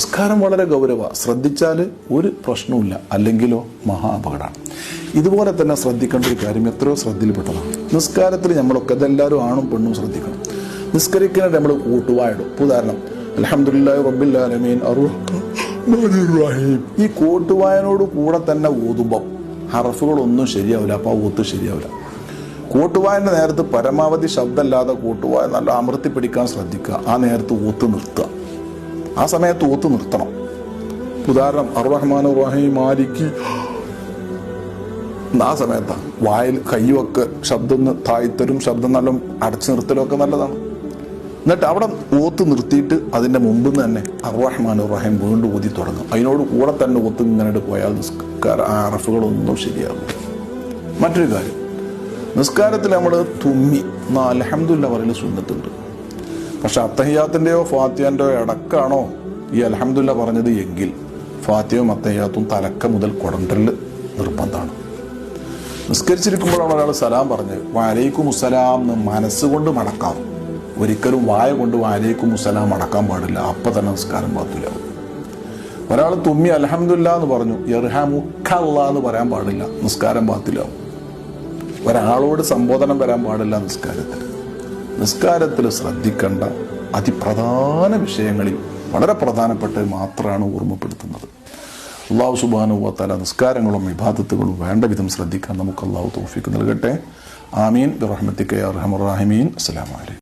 നിസ്കാരം വളരെ ഗൗരവ. ശ്രദ്ധിച്ചാൽ ഒരു പ്രശ്നവുമില്ല. അല്ലെങ്കിലോ മഹാ അപകടമാണ്. ഇതുപോലെ തന്നെ ശ്രദ്ധിക്കേണ്ട ഒരു കാര്യം എത്രയോ ശ്രദ്ധയിൽപ്പെട്ടതാണ്. നിസ്കാരത്തിൽ നമ്മളൊക്കെ ഇതെല്ലാവരും ആണും പെണ്ണും ശ്രദ്ധിക്കണം. നിസ്കരിക്കുന്നത് നമ്മൾ കൂട്ടുവായിടും. ഉദാഹരണം റഹീം ഈ കൂട്ടുവായനോട് കൂടെ തന്നെ ഊതുമ്പം ഹറഫുകളൊന്നും ശരിയാവില്ല. അപ്പോൾ ആ ഊത്ത് ശരിയാവില്ല. കൂട്ടുവായന്റെ നേരത്ത് പരമാവധി ശബ്ദമില്ലാതെ കൂട്ടുവായ നല്ല അമർത്തി പിടിക്കാൻ ശ്രദ്ധിക്കുക. ആ നേരത്ത് ഊത്ത് നിർത്തുക. ആ സമയത്ത് ഒത്തു നിർത്തണം. ഉദാഹരണം അർറഹ്മാൻ റഹീം മാലിക്ക് ആ സമയത്താണ് വായിൽ കയ്യുമൊക്കെ ശബ്ദം താഴ്ത്തരും ശബ്ദം നല്ല അടച്ചു നിർത്തലും ഒക്കെ നല്ലതാണ്. എന്നിട്ട് അവിടെ ഓത്ത് നിർത്തിയിട്ട് അതിന്റെ മുമ്പ് തന്നെ അർറഹ്മാൻ റഹീം വീണ്ടും ഊതി തുടങ്ങും. അതിനോട് കൂടെ തന്നെ ഒത്ത് ഇങ്ങനെ പോയാൽ നിസ്കാര അറഫുകളൊന്നും ശരിയാകും മറ്റൊരു കാര്യം. നിസ്കാരത്തിൽ നമ്മൾ തുമ്മി. അലഹമുല്ല പറയൽ സുന്നത്തുണ്ട്. പക്ഷെ അത്തഹിയാത്തിന്റെയോ ഫാത്തിയാന്റെയോ ഇടക്കാണോ ഈ അലഹമുല്ല പറഞ്ഞത് എങ്കിൽ ഫാത്തിയും അത്തഹിയാത്തും തലക്ക മുതൽ കൊടണ്ടൽ നിർബന്ധമാണ്. നിസ്കരിച്ചിരിക്കുമ്പോഴാണ് ഒരാൾ സലാം പറഞ്ഞത് വാലൈക്കും മുസലാം എന്ന് മനസ്സുകൊണ്ട് മടക്കാം. ഒരിക്കലും വായ കൊണ്ട് വാലൈക്കും മുസലാം മടക്കാൻ പാടില്ല. അപ്പം തന്നെ നിസ്കാരം പാത്തില്ല ഒരാൾ തുമ്മി അലഹമുല്ല എന്ന് പറഞ്ഞു എർഹാമുഖല്ല എന്ന് പറയാൻ പാടില്ല. നിസ്കാരം പാത്തിലാവും ഒരാളോട് സംബോധനം വരാൻ പാടില്ല നിസ്കാരത്തിൽ നിസ്കാരത്തിൽ ശ്രദ്ധിക്കേണ്ട അതിപ്രധാന വിഷയങ്ങളിൽ വളരെ പ്രധാനപ്പെട്ടത് മാത്രമാണ് ഓർമ്മപ്പെടുത്തുന്നത്. അള്ളാഹു സുബാനുവത്താല നിസ്കാരങ്ങളും വിഭാഗത്തുകളും വേണ്ട വിധം ശ്രദ്ധിക്കാൻ നമുക്ക് അള്ളാഹു തോഫിക്ക് നൽകട്ടെ. ആമീൻ. റഹ്മത്തിക്കയ റഹമുറാഹിമീൻ അസ്സലാമലൈക്കും